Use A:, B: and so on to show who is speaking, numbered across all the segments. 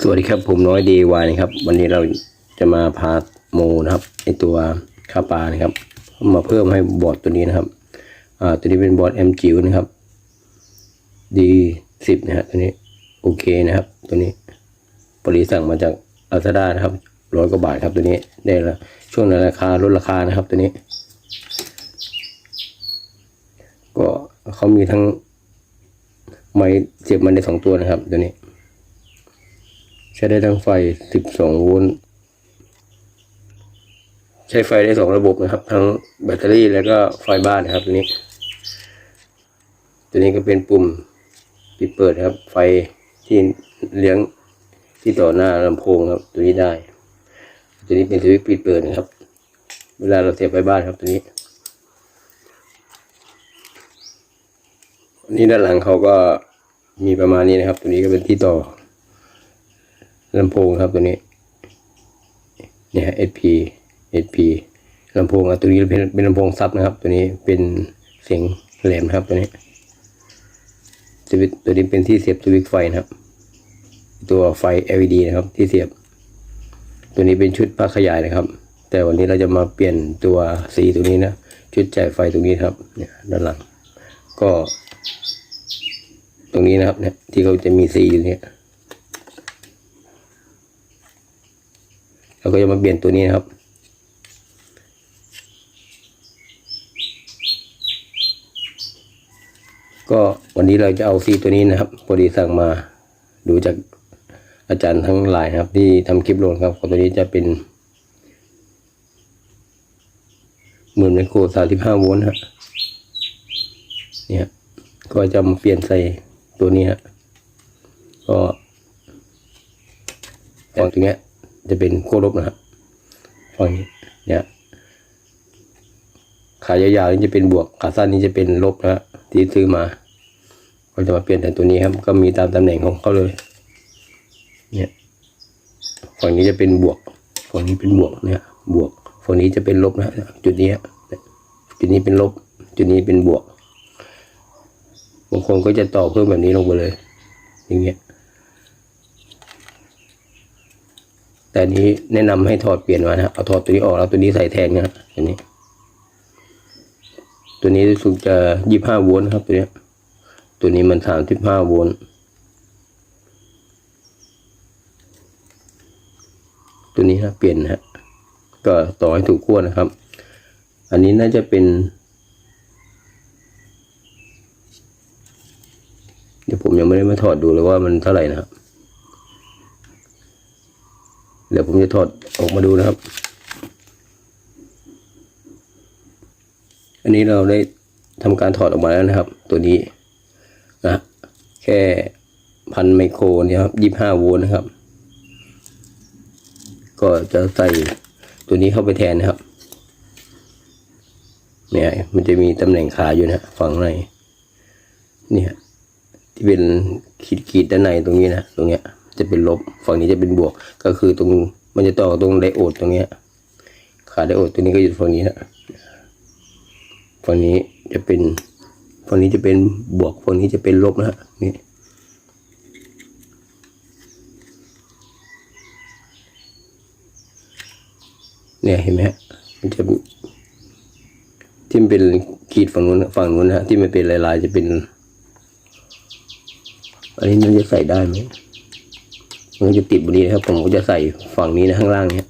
A: สวัสดีครับผมน้อยดีวายนะครับ วันนี้เราจะมาพาโมนะครับไอตัวคาปลานะครับมาเพิ่มให้บอร์ดตัวนี้นะครับ อ่าตัวนี้เป็นบอร์ด M จิ๋วนะครับ D สิบนะฮะตัวนี้โอเคนะครับ ตัวนี้ปริสั่งมาจากอาซาด้านะครับร้อยกว่าบาทครับตัวนี้ได้ละช่วงนั้นราคาลดราคานะครับตัวนี้ ก็เขามีทั้งไม้เสียบมันได้สองตัวนะครับตัวนี้ ใช้ได้ทั้งไฟ 12 โวลต์ ใช้ไฟได้สองระบบนะครับ ทั้งแบตเตอรี่แล้วก็ไฟบ้านนะครับตัวนี้ ตัวนี้ก็เป็นปุ่มปิดเปิดครับ ไฟที่เลี้ยงที่ต่อหน้าลำโพงครับ ตัวนี้ได้ ตัวนี้เป็นสวิตช์ปิดเปิดนะครับ เวลาเราเสียบไฟบ้านครับตัวนี้อันนี้ด้านหลังเขาก็มีประมาณนี้นะครับ ตัวนี้ก็เป็นที่ต่อ ลำโพงครับตัวนี้ เนี่ย SP SP ลำโพงอะตัวนี้เป็นเป็นลำโพงซับนะครับ ตัวนี้เป็นเสียงแหลมนะครับตัวนี้สวิตตัวนี้เป็นที่เสียบสวิตไฟนะครับ ตัวไฟ LED นะครับ ที่เสียบ ตัวนี้เป็นชุดปลั๊กขยายนะครับ แต่วันนี้เราจะมาเปลี่ยนตัวสีตัวนี้นะชุดจ่ายไฟตรงนี้ครับ เนี่ยด้านหลัง ก็ ตรงนี้นะครับ เนี่ยที่เขาจะมีสีอยู่เนี่ย เราก็จะมาเปลี่ยนตัวนี้นะครับ ก็วันนี้เราจะเอาซีตัวนี้นะครับพอดีสั่งมาดูจากอาจารย์ทั้งหลายครับ ที่ทำคลิปลงครับตัวนี้จะเป็นเหมือนไมโครสามสิบห้าโวลต์ฮะเนี่ยก็จะมาเปลี่ยนใส่ตัวนี้ฮะก็ฝั่งตรงเนี้ย จะเป็นขั้วลบนะครับฝั่งนี้เนี่ยขายาวๆนี่จะเป็นบวกขาสั้นนี่จะเป็นลบนะฮะที่ซื้อมา ก็จะมาเปลี่ยนแต่ตัวนี้ครับ ก็มีตามตำแหน่งของเขาเลย เนี่ยฝั่งนี้จะเป็นบวกฝั่งนี้เป็นบวกเนี่ยบวกฝั่งนี้จะเป็นลบนะจุดนี้จุดนี้เป็นลบ จุดนี้เป็นบวกบางคนก็จะต่อเพิ่มแบบนี้ลงไปเลย อย่างเงี้ย แต่นี้แนะนำให้ถอดเปลี่ยนมานะเอาถอดตัวนี้ออกแล้วตัวนี้ใส่แทนนะตัวนี้ ตัวนี้รู้สึกจะยี่ห้าโวลต์ครับตัวนี้ตัวนี้มันสามสิบห้าโวลต์ตัวนี้นะเปลี่ยนนะก็ต่อให้ถูกขั้วนะครับ อันนี้น่าจะเป็น เดี๋ยวผมยังไม่ได้มาถอดดูเลยว่ามันเท่าไหร่นะครับ เดี๋ยวผมจะถอดออกมาดูนะครับ อันนี้เราได้ทำการถอดออกมาแล้วนะครับ ตัวนี้นะแค่พันไมโครเนี่ยครับยี่ห้าโวลต์นะครับ ก็จะใส่ตัวนี้เข้าไปแทนนะครับ เนี่ยมันจะมีตำแหน่งขาอยู่นะฝั่งในเนี่ยที่เป็นขีดขีดๆด้านในตรงนี้นะตรงเนี้ย จะเป็นลบ ฝั่งนี้จะเป็นบวก ก็คือตรงมันจะต่อตรงไดโอดตรงเนี้ยขาไดโอดตัวนี้ก็อยู่ฝั่งนี้นะฝั่งนี้จะเป็นฝั่งนี้จะเป็นบวกฝั่งนี้จะเป็นลบนะฮะนี่เนี่ยเห็นไหมฮะมันจะที่มันเป็นขีดฝั่งนู้นฝั่งนู้นฮะที่มันเป็นลายๆจะเป็น อันนี้มันจะใส่ได้ไหม มันจะติดบนนี้นะครับผมก็จะใส่ฝั่งนี้นะข้างล่างเนี้ย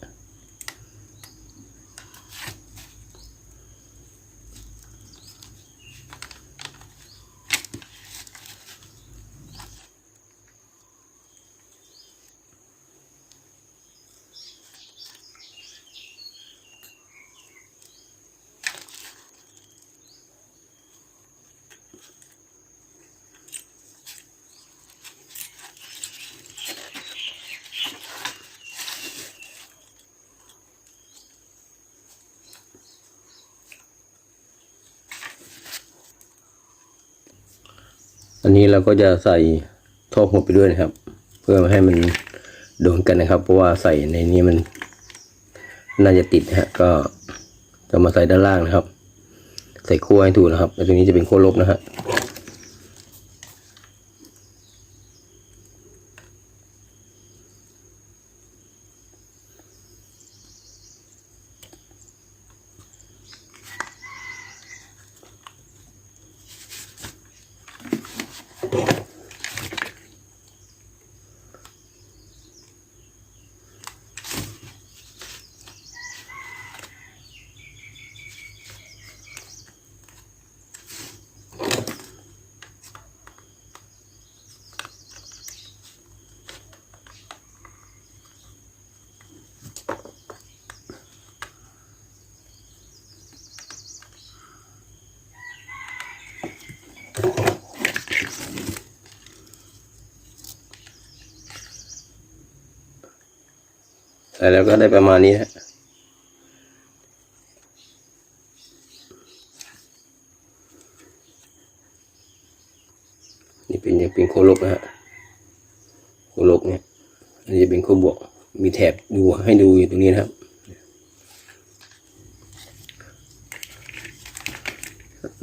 A: อันนี้เราก็จะใส่ท่อหัวไปด้วยนะครับ เพื่อให้มันโดนกันนะครับ เพราะว่าใส่ในนี้มัน น่าจะติดนะฮะก็จะมาใส่ด้านล่างนะครับ ใส่ขั้วให้ถูกนะครับแล้วตรงนี้จะเป็นขั้วลบนะฮะ แล้วก็ได้ประมาณนี้ฮะนี่เป็นจะเป็นโคลกนะฮะโคลกเนี่ยอันนี้จะเป็นโคบวก มีแถบดูให้ดูอยู่ตรงนี้นะครับ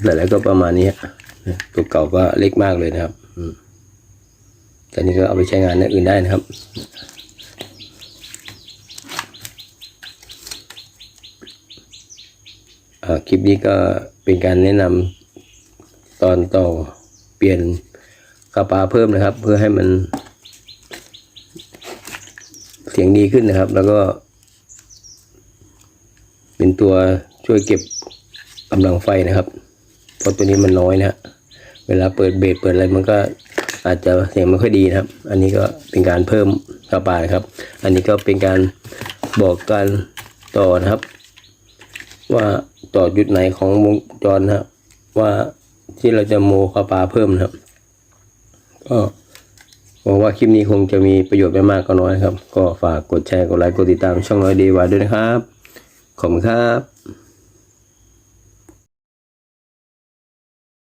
A: แต่แล้วก็ประมาณนี้ฮะตัวเก่าก็เล็กมากเลยนะครับอืมแต่นี้ก็เอาไปใช้งานอย่างอื่นได้นะครับ อ่า คลิปนี้ก็เป็นการแนะนำตอนต่อเปลี่ยนกระปาเพิ่มนะครับ เพื่อให้มัน เสียงดีขึ้นนะครับ แล้วก็ เป็นตัวช่วยเก็บกำลังไฟนะครับเพราะตัวนี้มันน้อยนะฮะเวลาเปิดเบสเปิดอะไรมันก็อาจจะเสียงไม่ค่อยดีนะครับ อันนี้ก็เป็นการเพิ่มกระปานะครับ อันนี้ก็เป็นการบอกการต่อนะครับ ว่า ต่อจุดไหนของวงจรนะครับว่าที่เราจะโมคาปาเพิ่มนะครับ ก็หวังว่าคลิปนี้คงจะมีประโยชน์ไม่มากก็น้อยครับ ก็ฝากกดแชร์กดไลค์กดติดตามช่องน้อยดีวาด้วยนะครับ ขอบคุณครับ